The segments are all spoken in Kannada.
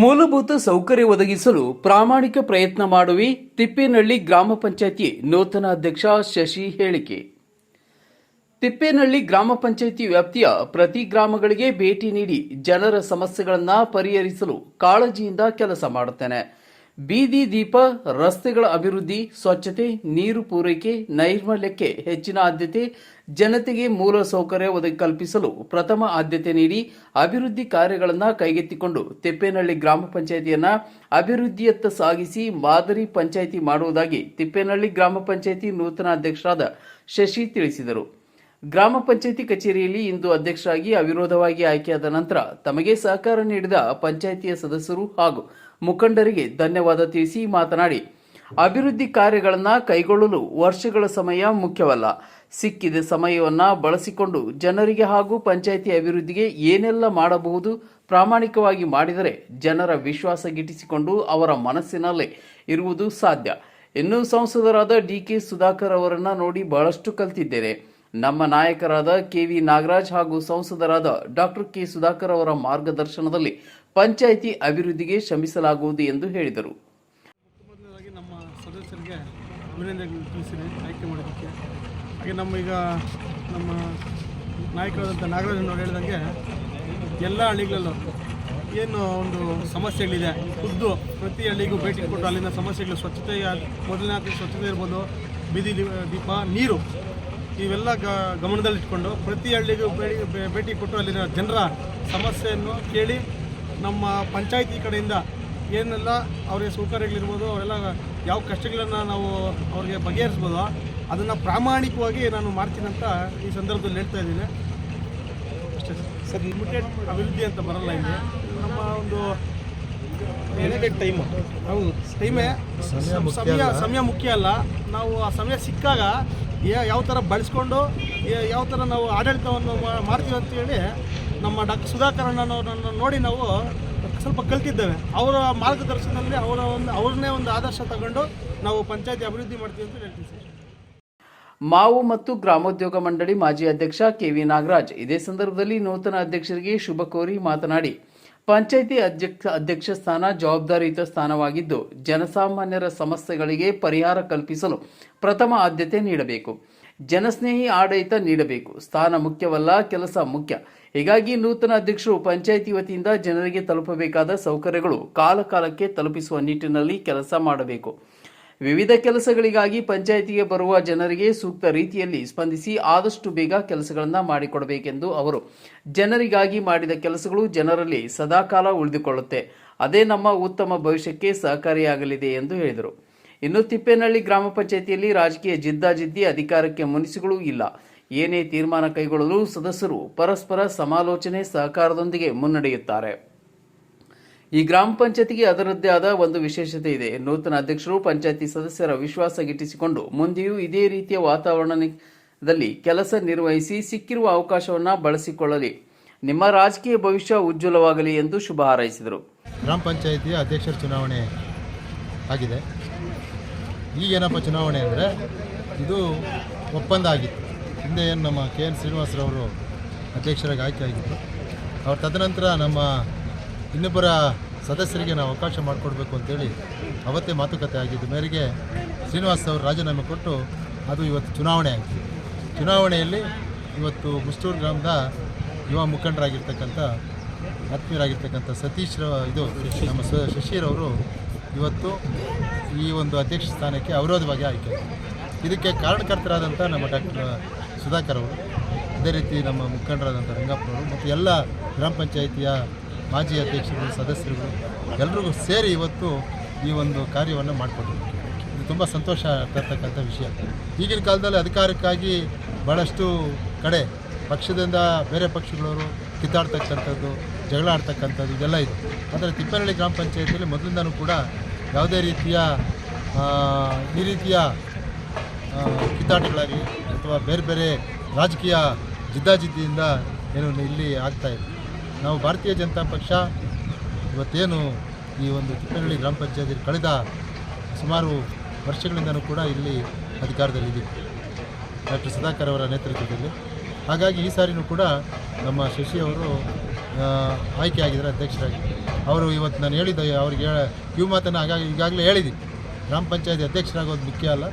ಮೂಲಭೂತ ಸೌಕರ್ಯ ಒದಗಿಸಲು ಪ್ರಾಮಾಣಿಕ ಪ್ರಯತ್ನ ಮಾಡುವಿ. ತಿಪ್ಪೇನಹಳ್ಳಿ ಗ್ರಾಮ ಪಂಚಾಯಿತಿ ನೂತನ ಅಧ್ಯಕ್ಷ ಶಶಿ ಹೇಳಿಕೆ. ತಿಪ್ಪೇನಹಳ್ಳಿ ಗ್ರಾಮ ಪಂಚಾಯಿತಿ ವ್ಯಾಪ್ತಿಯ ಪ್ರತಿ ಗ್ರಾಮಗಳಿಗೆ ಭೇಟಿ ನೀಡಿ ಜನರ ಸಮಸ್ಯೆಗಳನ್ನು ಪರಿಹರಿಸಲು ಕಾಳಜಿಯಿಂದ ಕೆಲಸ ಮಾಡುತ್ತೇನೆ. ಬೀದಿ ದೀಪ, ರಸ್ತೆಗಳ ಅಭಿವೃದ್ಧಿ, ಸ್ವಚ್ಛತೆ, ನೀರು ಪೂರೈಕೆ, ನೈರ್ಮಲ್ಯಕ್ಕೆ ಹೆಚ್ಚಿನ ಆದ್ಯತೆ, ಜನತೆಗೆ ಮೂಲ ಸೌಕರ್ಯ ಒದಗಿ ಕಲ್ಪಿಸಲು ಪ್ರಥಮ ಆದ್ಯತೆ ನೀಡಿ ಅಭಿವೃದ್ಧಿ ಕಾರ್ಯಗಳನ್ನು ಕೈಗೆತ್ತಿಕೊಂಡು ತಿಪ್ಪೇನಹಳ್ಳಿ ಗ್ರಾಮ ಪಂಚಾಯಿತಿಯನ್ನು ಅಭಿವೃದ್ಧಿಯತ್ತ ಸಾಗಿಸಿ ಮಾದರಿ ಪಂಚಾಯಿತಿ ಮಾಡುವುದಾಗಿ ತಿಪ್ಪೇನಹಳ್ಳಿ ಗ್ರಾಮ ಪಂಚಾಯಿತಿ ನೂತನ ಅಧ್ಯಕ್ಷರಾದ ಶಶಿ ತಿಳಿಸಿದರು. ಗ್ರಾಮ ಪಂಚಾಯಿತಿ ಕಚೇರಿಯಲ್ಲಿ ಇಂದು ಅಧ್ಯಕ್ಷರಾಗಿ ಅವಿರೋಧವಾಗಿ ಆಯ್ಕೆಯಾದ ನಂತರ ತಮಗೆ ಸಹಕಾರ ನೀಡಿದ ಪಂಚಾಯಿತಿಯ ಸದಸ್ಯರು ಹಾಗೂ ಮುಖಂಡರಿಗೆ ಧನ್ಯವಾದ ತಿಳಿಸಿ ಮಾತನಾಡಿ, ಅಭಿವೃದ್ಧಿ ಕಾರ್ಯಗಳನ್ನು ಕೈಗೊಳ್ಳಲು ವರ್ಷಗಳ ಸಮಯ ಮುಖ್ಯವಲ್ಲ. ಸಿಕ್ಕಿದ ಸಮಯವನ್ನು ಬಳಸಿಕೊಂಡು ಜನರಿಗೆ ಹಾಗೂ ಪಂಚಾಯಿತಿ ಅಭಿವೃದ್ಧಿಗೆ ಏನೆಲ್ಲ ಮಾಡಬಹುದು ಪ್ರಾಮಾಣಿಕವಾಗಿ ಮಾಡಿದರೆ ಜನರ ವಿಶ್ವಾಸ ಗಿಟ್ಟಿಸಿಕೊಂಡು ಅವರ ಮನಸ್ಸಿನಲ್ಲೇ ಇರುವುದು ಸಾಧ್ಯ. ಇನ್ನು ಸಂಸದರಾದ ಡಿ ಕೆ ಸುಧಾಕರ್ ಅವರನ್ನು ನೋಡಿ ಬಹಳಷ್ಟು ಕಲ್ತಿದ್ದೇನೆ. ನಮ್ಮ ನಾಯಕರಾದ ಕೆ ವಿ ನಾಗರಾಜ್ ಹಾಗೂ ಸಂಸದರಾದ ಡಾಕ್ಟರ್ ಕೆ ಸುಧಾಕರ್ ಅವರ ಮಾರ್ಗದರ್ಶನದಲ್ಲಿ ಪಂಚಾಯಿತಿ ಅಭಿವೃದ್ಧಿಗೆ ಶ್ರಮಿಸಲಾಗುವುದು ಎಂದು ಹೇಳಿದರು. ನಮ್ಮ ಸದಸ್ಯರಿಗೆ ಆಯ್ಕೆ ಮಾಡೋದಕ್ಕೆ. ಹಾಗೆ ನಮ್ಮ ಈಗ ನಮ್ಮ ನಾಯಕರಾದಂಥ ನಾಗರಾಜನವರು ಹೇಳಿದಂಗೆ ಎಲ್ಲ ಹಳ್ಳಿಗಳಲ್ಲೂ ಏನು ಒಂದು ಸಮಸ್ಯೆಗಳಿದೆ, ಖುದ್ದು ಪ್ರತಿ ಹಳ್ಳಿಗೂ ಭೇಟಿ ಕೊಟ್ಟು ಅಲ್ಲಿನ ಸಮಸ್ಯೆಗಳು ಸ್ವಚ್ಛತೆಯ, ಮೊದಲನೇ ಸ್ವಚ್ಛತೆ ಇರ್ಬೋದು, ಬಿದಿ ದೀಪ, ನೀರು ಇವೆಲ್ಲ ಗ ಗಮನದಲ್ಲಿಟ್ಕೊಂಡು ಪ್ರತಿ ಹಳ್ಳಿಗೂ ಭೇಟಿ ಕೊಟ್ಟು ಅಲ್ಲಿನ ಜನರ ಸಮಸ್ಯೆಯನ್ನು ಕೇಳಿ ನಮ್ಮ ಪಂಚಾಯಿತಿ ಕಡೆಯಿಂದ ಏನೆಲ್ಲ ಅವರಿಗೆ ಸೌಕರ್ಯಗಳಿರ್ಬೋದು ಅವರೆಲ್ಲ ಯಾವ ಕಷ್ಟಗಳನ್ನು ನಾವು ಅವ್ರಿಗೆ ಬಗೆಹರಿಸ್ಬೋದು ಅದನ್ನು ಪ್ರಾಮಾಣಿಕವಾಗಿ ನಾನು ಮಾಡ್ತೀನಿ ಅಂತ ಈ ಸಂದರ್ಭದಲ್ಲಿ ಹೇಳ್ತಾ ಇದ್ದೀನಿ. ಅಷ್ಟೇ ಸರ್. ಲಿಮಿಟೆಡ್ ಅಭಿವೃದ್ಧಿ ಅಂತ ಬರಲ್ಲ ಇಲ್ಲಿ. ನಮ್ಮ ಒಂದು ಲಿಮಿಟೆಡ್ ಟೈಮ್ ಹೌದು. ಟೈಮೇ ಸಮಯ ಸಮಯ ಮುಖ್ಯ ಅಲ್ಲ. ನಾವು ಆ ಸಮಯ ಸಿಕ್ಕಾಗ ಯಾವ ಥರ ಬಳಸ್ಕೊಂಡು ಯಾವ ಥರ ನಾವು ಆಡಳಿತವನ್ನು ಮಾಡ್ತೀವಿ ಅಂತೇಳಿ ನಮ್ಮ ಡಾಕ್ಟರ್ ಸುಧಾಕರ್ ಅಣ್ಣನವರನ್ನು ನೋಡಿ ನಾವು ಸ್ವಲ್ಪ ಕಲ್ತಿದ್ದೇವೆ. ಅವರ ಮಾರ್ಗದರ್ಶನದಲ್ಲಿ ಅವರ ಒಂದು ಅವ್ರನ್ನೇ ಒಂದು ಆದರ್ಶ ತಗೊಂಡು ನಾವು ಪಂಚಾಯತಿ ಅಭಿವೃದ್ಧಿ ಮಾಡ್ತೀವಿ ಅಂತ ಹೇಳ್ತೀವಿ ಸರ್. ಮಾವು ಮತ್ತು ಗ್ರಾಮೋದ್ಯೋಗ ಮಂಡಳಿ ಮಾಜಿ ಅಧ್ಯಕ್ಷ ಕೆವಿ ನಾಗರಾಜ್ ಇದೇ ಸಂದರ್ಭದಲ್ಲಿ ನೂತನ ಅಧ್ಯಕ್ಷರಿಗೆ ಶುಭ ಕೋರಿ ಮಾತನಾಡಿ ಪಂಚಾಯಿತಿ ಅಧ್ಯಕ್ಷ ಅಧ್ಯಕ್ಷ ಸ್ಥಾನ ಜವಾಬ್ದಾರಿಯುತ ಸ್ಥಾನವಾಗಿದ್ದು, ಜನಸಾಮಾನ್ಯರ ಸಮಸ್ಯೆಗಳಿಗೆ ಪರಿಹಾರ ಕಲ್ಪಿಸಲು ಪ್ರಥಮ ಆದ್ಯತೆ ನೀಡಬೇಕು. ಜನಸ್ನೇಹಿ ಆಡಳಿತ ನೀಡಬೇಕು. ಸ್ಥಾನ ಮುಖ್ಯವಲ್ಲ, ಕೆಲಸ ಮುಖ್ಯ. ಹೀಗಾಗಿ ನೂತನ ಅಧ್ಯಕ್ಷರು ಪಂಚಾಯಿತಿ ವತಿಯಿಂದ ಜನರಿಗೆ ತಲುಪಬೇಕಾದ ಸೌಕರ್ಯಗಳು ಕಾಲಕಾಲಕ್ಕೆ ತಲುಪಿಸುವ ನಿಟ್ಟಿನಲ್ಲಿ ಕೆಲಸ ಮಾಡಬೇಕು. ವಿವಿಧ ಕೆಲಸಗಳಿಗಾಗಿ ಪಂಚಾಯಿತಿಗೆ ಬರುವ ಜನರಿಗೆ ಸೂಕ್ತ ರೀತಿಯಲ್ಲಿ ಸ್ಪಂದಿಸಿ ಆದಷ್ಟು ಬೇಗ ಕೆಲಸಗಳನ್ನು ಮಾಡಿಕೊಡಬೇಕೆಂದು ಅವರು ಜನರಿಗಾಗಿ ಮಾಡಿದ ಕೆಲಸಗಳು ಜನರಲ್ಲಿ ಸದಾಕಾಲ ಉಳಿದುಕೊಳ್ಳುತ್ತೆ. ಅದೇ ನಮ್ಮ ಉತ್ತಮ ಭವಿಷ್ಯಕ್ಕೆ ಸಹಕಾರಿಯಾಗಲಿದೆ ಎಂದು ಹೇಳಿದರು. ಇನ್ನು ತಿಪ್ಪೇನಹಳ್ಳಿ ಗ್ರಾಮ ಪಂಚಾಯಿತಿಯಲ್ಲಿ ರಾಜಕೀಯ ಜಿದ್ದಾಜಿದ್ದಿ ಅಧಿಕಾರಕ್ಕೆ ಮುನಿಸುಗಳು ಇಲ್ಲ. ಏನೇ ತೀರ್ಮಾನ ಕೈಗೊಳ್ಳಲು ಸದಸ್ಯರು ಪರಸ್ಪರ ಸಮಾಲೋಚನೆ ಸಹಕಾರದೊಂದಿಗೆ ಮುನ್ನಡೆಯುತ್ತಾರೆ. ಈ ಗ್ರಾಮ ಪಂಚಾಯತಿಗೆ ಅದರದ್ದೇ ಆದ ಒಂದು ವಿಶೇಷತೆ ಇದೆ. ನೂತನ ಅಧ್ಯಕ್ಷರು, ಪಂಚಾಯತಿ ಸದಸ್ಯರ ವಿಶ್ವಾಸ ಗಿಟ್ಟಿಸಿಕೊಂಡು ಮುಂದೆಯೂ ಇದೇ ರೀತಿಯ ವಾತಾವರಣದಲ್ಲಿ ಕೆಲಸ ನಿರ್ವಹಿಸಿ ಸಿಕ್ಕಿರುವ ಅವಕಾಶವನ್ನು ಬಳಸಿಕೊಳ್ಳಲಿ. ನಿಮ್ಮ ರಾಜಕೀಯ ಭವಿಷ್ಯ ಉಜ್ವಲವಾಗಲಿ ಎಂದು ಶುಭ ಹಾರೈಸಿದರು. ಗ್ರಾಮ ಪಂಚಾಯಿತಿಯ ಅಧ್ಯಕ್ಷರ ಚುನಾವಣೆ ಆಗಿದೆ. ಈಗೇನಪ್ಪ ಚುನಾವಣೆ ಅಂದರೆ ಇದು ಒಪ್ಪಂದ ಆಗಿತ್ತು ಹಿಂದೆ ಏನು ನಮ್ಮ ಕೆ ಎನ್ ಶ್ರೀನಿವಾಸರವರು ಅಧ್ಯಕ್ಷರಾಗಿ ಆಯ್ಕೆ ಆಗಿದ್ದರು ಅವ್ರ ತದನಂತರ ನಮ್ಮ ಇನ್ನೊಬ್ಬರ ಸದಸ್ಯರಿಗೆ ನಾವು ಅವಕಾಶ ಮಾಡಿಕೊಡ್ಬೇಕು ಅಂತೇಳಿ ಅವತ್ತೇ ಮಾತುಕತೆ ಆಗಿದ್ದ, ಮೇರೆಗೆ ಶ್ರೀನಿವಾಸ್ ಅವರು ರಾಜೀನಾಮೆ ಕೊಟ್ಟು ಅದು ಇವತ್ತು ಚುನಾವಣೆ ಆಯಿತು. ಚುನಾವಣೆಯಲ್ಲಿ ಇವತ್ತು ಮುಸ್ತೂರು ಗ್ರಾಮದ ಯುವ ಮುಖಂಡರಾಗಿರ್ತಕ್ಕಂಥ, ಆತ್ಮೀಯರಾಗಿರ್ತಕ್ಕಂಥ ಸತೀಶ್ ಇದು ನಮ್ಮ ಶಶಿರವರು ಇವತ್ತು ಈ ಒಂದು ಅಧ್ಯಕ್ಷ ಸ್ಥಾನಕ್ಕೆ ಅವಿರೋಧವಾಗಿ ಆಯ್ಕೆ. ಇದಕ್ಕೆ ಕಾರಣಕರ್ತರಾದಂಥ ನಮ್ಮ ಡಾಕ್ಟರ್ ಸುಧಾಕರ್ ಅವರು, ಅದೇ ರೀತಿ ನಮ್ಮ ಮುಖಂಡರಾದಂಥ ರಂಗಪ್ಪನವರು ಮತ್ತು ಎಲ್ಲ ಗ್ರಾಮ ಪಂಚಾಯಿತಿಯ ಮಾಜಿ ಅಧ್ಯಕ್ಷರು, ಸದಸ್ಯರುಗಳು ಎಲ್ಲರಿಗೂ ಸೇರಿ ಇವತ್ತು ಈ ಒಂದು ಕಾರ್ಯವನ್ನು ಮಾಡಿಕೊಟ್ಟಿದ್ದೆ ಇದು ತುಂಬ ಸಂತೋಷ ತರ್ತಕ್ಕಂಥ ವಿಷಯ. ಈಗಿನ ಕಾಲದಲ್ಲಿ ಅಧಿಕಾರಕ್ಕಾಗಿ ಭಾಳಷ್ಟು ಕಡೆ ಪಕ್ಷದಿಂದ ಬೇರೆ ಪಕ್ಷಗಳವರು ಕಿತ್ತಾಡ್ತಕ್ಕಂಥದ್ದು ಜಗಳ ಆಡ್ತಕ್ಕಂಥದ್ದು ಇದೆಲ್ಲ ಇದೆ. ಆದರೆ ತಿಪ್ಪನಹಳ್ಳಿ ಗ್ರಾಮ ಪಂಚಾಯತಿಯಲ್ಲಿ ಮೊದಲಿಂದನೂ ಕೂಡ ಯಾವುದೇ ರೀತಿಯ ಈ ರೀತಿಯ ಕಿತ್ತಾಟಗಳಾಗಲಿ ಅಥವಾ ಬೇರೆ ಬೇರೆ ರಾಜಕೀಯ ಜಿದ್ದಾಜಿದ್ದಿಯಿಂದ ಏನು ಇಲ್ಲಿ ಆಗ್ತಾ ಇದೆ ನಾವು ಭಾರತೀಯ ಜನತಾ ಪಕ್ಷ ಇವತ್ತೇನು ಈ ಒಂದು ತಿಪ್ಪನಹಳ್ಳಿ ಗ್ರಾಮ ಪಂಚಾಯತಿಯಲ್ಲಿ ಕಳೆದ ಸುಮಾರು ವರ್ಷಗಳಿಂದಲೂ ಕೂಡ ಇಲ್ಲಿ ಅಧಿಕಾರದಲ್ಲಿದ್ದೀವಿ. ಡಾಕ್ಟರ್ ಸುಧಾಕರ್ ಅವರ ನೇತೃತ್ವದಲ್ಲಿ. ಹಾಗಾಗಿ ಈ ಸಾರಿನೂ ಕೂಡ ನಮ್ಮ ಶಶಿಯವರು ಅವರು ಆಗಿದ್ದಾರೆ, ಅಧ್ಯಕ್ಷರಾಗಿ. ಅವರು ಇವತ್ತು ನಾನು ಹೇಳಿದ್ದೆ, ಅವ್ರಿಗೆ ಕಿವು ಮಾತನ್ನು ಹಾಗಾಗಿ ಈಗಾಗಲೇ ಹೇಳಿದ್ದೀನಿ ಗ್ರಾಮ ಪಂಚಾಯತಿ ಅಧ್ಯಕ್ಷರಾಗೋದು ಮುಖ್ಯ ಅಲ್ಲ.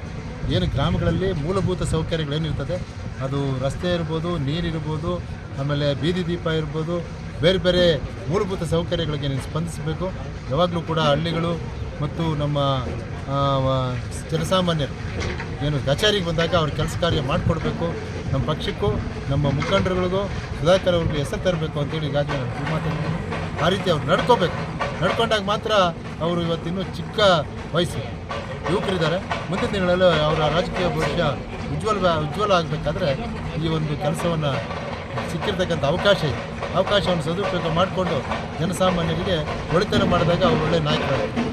ಏನು ಗ್ರಾಮಗಳಲ್ಲಿ ಮೂಲಭೂತ ಸೌಕರ್ಯಗಳೇನಿರ್ತದೆ, ಅದು ರಸ್ತೆ ಇರ್ಬೋದು, ನೀರಿರ್ಬೋದು, ಆಮೇಲೆ ಬೀದಿ ದೀಪ ಇರ್ಬೋದು ಬೇರೆ ಬೇರೆ ಮೂಲಭೂತ ಸೌಕರ್ಯಗಳಿಗೆ ನೀನು ಸ್ಪಂದಿಸಬೇಕು. ಯಾವಾಗಲೂ ಕೂಡ ಹಳ್ಳಿಗಳು ಮತ್ತು ನಮ್ಮ ಜನಸಾಮಾನ್ಯರು ಏನು ಕಚೇರಿಗೆ ಬಂದಾಗ ಅವ್ರ ಕೆಲಸ ಕಾರ್ಯ ಮಾಡಿಕೊಡ್ಬೇಕು. ನಮ್ಮ ಪಕ್ಷಕ್ಕೂ, ನಮ್ಮ ಮುಖಂಡರುಗಳಿಗೂ, ಸುಧಾಕರ್ ಅವ್ರಿಗೂ ಹೆಸರು ತರಬೇಕು ಅಂತೇಳಿ ಈಗಾಗಲೇ ನಾನು ಮಾತಾಡ್ತೀನಿ ಆ ರೀತಿ ಅವ್ರು ನಡ್ಕೋಬೇಕು. ನಡ್ಕೊಂಡಾಗ ಮಾತ್ರ ಅವರು ಇವತ್ತಿನ್ನೂ ಚಿಕ್ಕ ವಯಸ್ಸು. ಯುವಕರಿದ್ದಾರೆ. ಮುಂದಿನ ದಿನಗಳಲ್ಲಿ ಅವರ ರಾಜಕೀಯ ಭವಿಷ್ಯ ಉಜ್ವಲ ಉಜ್ವಲ ಆಗಬೇಕಾದ್ರೆ ಈ ಒಂದು ಕೆಲಸವನ್ನು ಸಿಕ್ಕಿರ್ತಕ್ಕಂಥ ಅವಕಾಶ ಇದೆ. ಅವಕಾಶವನ್ನು ಸದುಪಯೋಗ ಮಾಡಿಕೊಂಡು ಜನಸಾಮಾನ್ಯರಿಗೆ ಒಳಿತನ ಮಾಡಿದಾಗ ಅವರು ಒಳ್ಳೆಯ ನಾಯಕರಾಗ್ತಾರೆ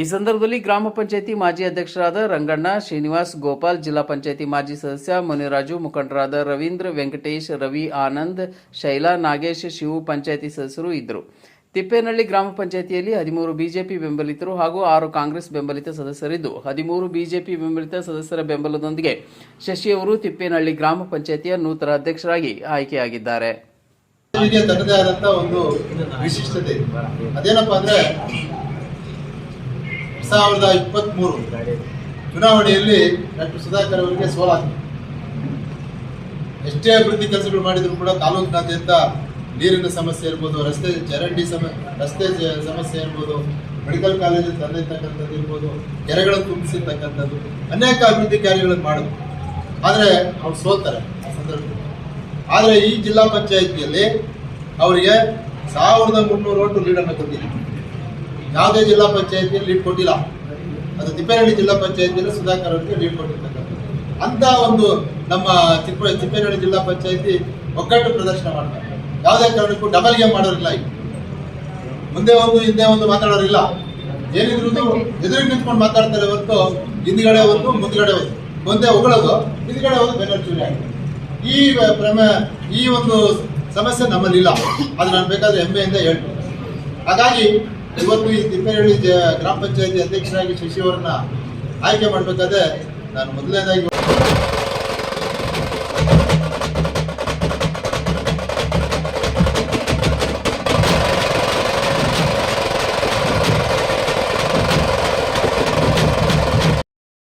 ಈ ಸಂದರ್ಭದಲ್ಲಿ ಗ್ರಾಮ ಪಂಚಾಯತಿ ಮಾಜಿ ಅಧ್ಯಕ್ಷರಾದ ರಂಗಣ್ಣ, ಶ್ರೀನಿವಾಸ್ ಗೋಪಾಲ್, ಜಿಲ್ಲಾ ಪಂಚಾಯಿತಿ ಮಾಜಿ ಸದಸ್ಯ ಮುನಿರಾಜು, ಮುಖಂಡರಾದ ರವೀಂದ್ರ ವೆಂಕಟೇಶ್, ರವಿ ಆನಂದ್, ಶೈಲಾ ನಾಗೇಶ್, ಶಿವು ಪಂಚಾಯಿತಿ ಸದಸ್ಯರು ಇದ್ದರು. ತಿಪ್ಪೇನಹಳ್ಳಿ ಗ್ರಾಮ ಪಂಚಾಯಿತಿಯಲ್ಲಿ ಹದಿಮೂರು ಬಿಜೆಪಿ ಬೆಂಬಲಿತರು ಹಾಗೂ ಆರು ಕಾಂಗ್ರೆಸ್ ಬೆಂಬಲಿತ ಸದಸ್ಯರಿದ್ದು. ಹದಿಮೂರು ಬಿಜೆಪಿ ಬೆಂಬಲಿತ ಸದಸ್ಯರ ಬೆಂಬಲದೊಂದಿಗೆ ಶಶಿ ಅವರು ತಿಪ್ಪೇನಹಳ್ಳಿ ಗ್ರಾಮ ಪಂಚಾಯಿತಿಯ ನೂತನ ಅಧ್ಯಕ್ಷರಾಗಿ ಆಯ್ಕೆಯಾಗಿದ್ದಾರೆ. ತನ್ನದೇ ಆದಂತ ಒಂದು ವಿಶಿಷ್ಟತೆ. ಅದೇನಪ್ಪ ಅಂದ್ರೆ ಸಾವಿರದ ಇಪ್ಪತ್ತ್ ಮೂರು ಚುನಾವಣೆಯಲ್ಲಿ ಡಾಕ್ಟರ್ ಸುಧಾಕರ್ ಅವರಿಗೆ ಸೋಲಾಗ್ತದೆ ಎಷ್ಟೇ ಅಭಿವೃದ್ಧಿ ಕೆಲಸಗಳು ಮಾಡಿದ್ರು ಕೂಡ ತಾಲೂಕಿನಾದ್ಯಂತ ನೀರಿನ ಸಮಸ್ಯೆ ಇರ್ಬೋದು, ರಸ್ತೆ ಚರಂಡಿ ಸಮ, ರಸ್ತೆ ಸಮಸ್ಯೆ ಇರ್ಬೋದು ಮೆಡಿಕಲ್ ಕಾಲೇಜಲ್ಲಿ ತಂದಿರ್ತಕ್ಕಂಥದ್ದು ಇರ್ಬೋದು ಕೆರೆಗಳನ್ನು ತುಂಬಿಸಿರ್ತಕ್ಕಂಥದ್ದು, ಅನೇಕ ಅಭಿವೃದ್ಧಿ ಕಾರ್ಯಗಳನ್ನು ಮಾಡಬೇಕು ಆದರೆ ಅವ್ರು ಸೋತಾರೆ ಆ ಸಂದರ್ಭದಲ್ಲಿ. ಆದರೆ ಈ ಜಿಲ್ಲಾ ಪಂಚಾಯತಿಯಲ್ಲಿ ಅವರಿಗೆ ಸಾವಿರದ ಮುನ್ನೂರು ಓಟು ಲೀಡನ್ನು ಕೊಟ್ಟಿಲ್ಲ. ಯಾವುದೇ ಜಿಲ್ಲಾ ಪಂಚಾಯತಿಯಲ್ಲಿ ಲೀಡ್ ಕೊಟ್ಟಿಲ್ಲ. ಅದು ತಿಪ್ಪೇನಹಳ್ಳಿ ಜಿಲ್ಲಾ ಪಂಚಾಯತಿಯಲ್ಲಿ ಸುಧಾಕರ್ ಅವರಿಗೆ ಲೀಡ್ ಕೊಟ್ಟಿರ್ತಕ್ಕಂಥದ್ದು. ಅಂತ ಒಂದು ನಮ್ಮ ತಿಪ್ಪ ತಿಪ್ಪೇನಹಳ್ಳಿ ಜಿಲ್ಲಾ ಪಂಚಾಯಿತಿ ಒಗ್ಗಟ್ಟು ಪ್ರದರ್ಶನ ಮಾಡ್ತಾರೆ. ಯಾವುದೇ ಕಾರಣಕ್ಕೂ ಡಬಲ್ ಗೇಮ್ ಮಾಡೋರಿಲ್ಲ ಈಗ. ಮುಂದೆ ಒಂದು ಹಿಂದೆ ಒಂದು ಮಾತಾಡೋರಿಲ್ಲ. ಏನಿದ್ರು ಎದುರಿಗೆ ನಿಂತ್ಕೊಂಡು ಮಾತಾಡ್ತಾರೆ ಹೊರತು ಹಿಂದ್ಗಡೆ ಒಂದು ಮುಂದ್ಗಡೆ ಒಂದು ಮುಂದೆ ಹೊಗಳೋದು, ಹಿಂದ್ಗಡೆ ಒಂದು ಬೆನ್ನರ್ ಚೂರಿ ಆಗಿದೆ ಈ ಪ್ರಮೇ ಈ ಒಂದು ಸಮಸ್ಯೆ ನಮ್ಮಲ್ಲಿ ಇಲ್ಲ ಅದು ನಾನು ಬೇಕಾದ್ರೆ ಹೆಮ್ಮೆಯಿಂದ ಹೇಳ್ತೀನಿ. ಹಾಗಾಗಿ ಇವತ್ತು ಈ ತಿಪ್ಪೇಹಳ್ಳಿ ಗ್ರಾಮ ಪಂಚಾಯತಿ ಅಧ್ಯಕ್ಷರಾಗಿ ಶಶಿ ಅವರನ್ನ ಆಯ್ಕೆ ಮಾಡಬೇಕಾದ್ರೆ ನಾನು ಮೊದಲನೇದಾಗಿ